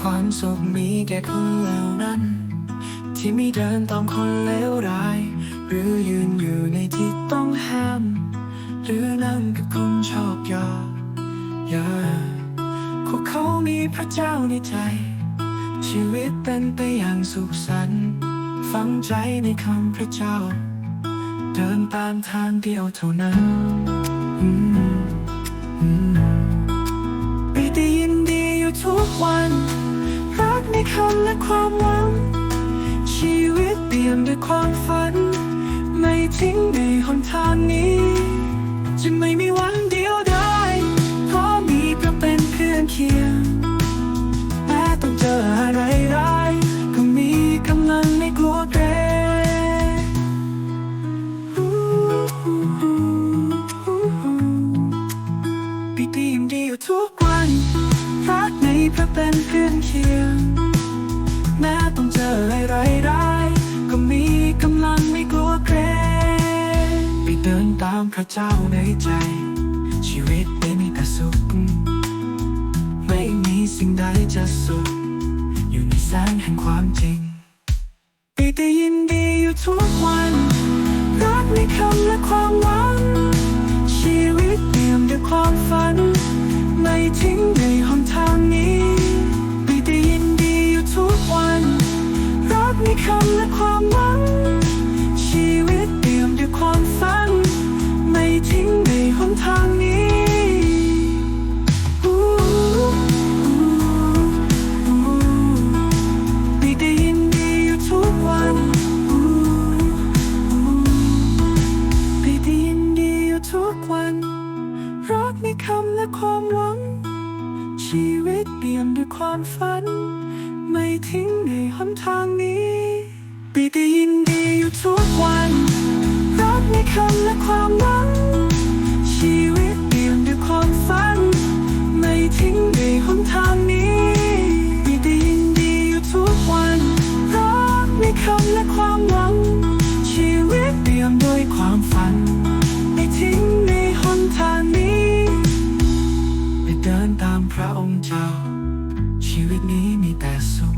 ความสุขมีแก่คนเหล่านั้น ที่ไม่เดินตามคนเลวร้าย หรือยืนอยู่ในที่ต้องห้าม หรือนั่งกับคนชอบยอย่าพวกเขามีพระเจ้าในใจ ชีวิตเป็นไปอย่างสุขสันต์ฟังใจในคำพระเจ้า เดินตามทางเดียวเท่านั้นอืมอืมปีติยินดีอยู่ทุกวัน รักในและความหวัง ชีวิตเปี่ยมด้วยความฝัน ไม่ทิ้งในหนทางนี้ จะไม่มีวันเดียวดายเพราะมีพระเป็นเพื่อนเคียง แม้ต้องเจออะไรร้าย ก็มีกำลังไม่กลัวเกรงปีติยินดีอยู่ทุกวันรักในพระเป็นเพื่อนเคียง ออะไรร้ายก็มีกำลังไม่กลัวเกรงไปเดินตามพระเจ้าในใจ ชีวิตไม่มีแต่สุข ไม่มีสิ่งใดจะสุข อยู่ในแสงแห่งความจริงปีติยินดีอยู่ทุกวัน รักในคำและความหวัง ชีวิตเปี่ยมด้วยความฝัน ไม่ทิ้งใน คำและความหวัง ชีวิตเปี่ยมด้วยความฝัน ไม่ทิ้งในหนทางนี้ปีติยินดีอยู่ทุกวัน รักในคำและความหวัง ชีวิตเปี่ยมด้วยความฝัน ไม่ทิ้งในหนทางนี้ปีติยินดีอยู่ทุกวัน รักในคำและความหวัง ตนี้มีแต่สุข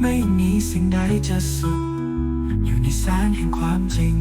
ไม่มีสิ่งใดจะสุข อยู่ในแสงแห่งความจริง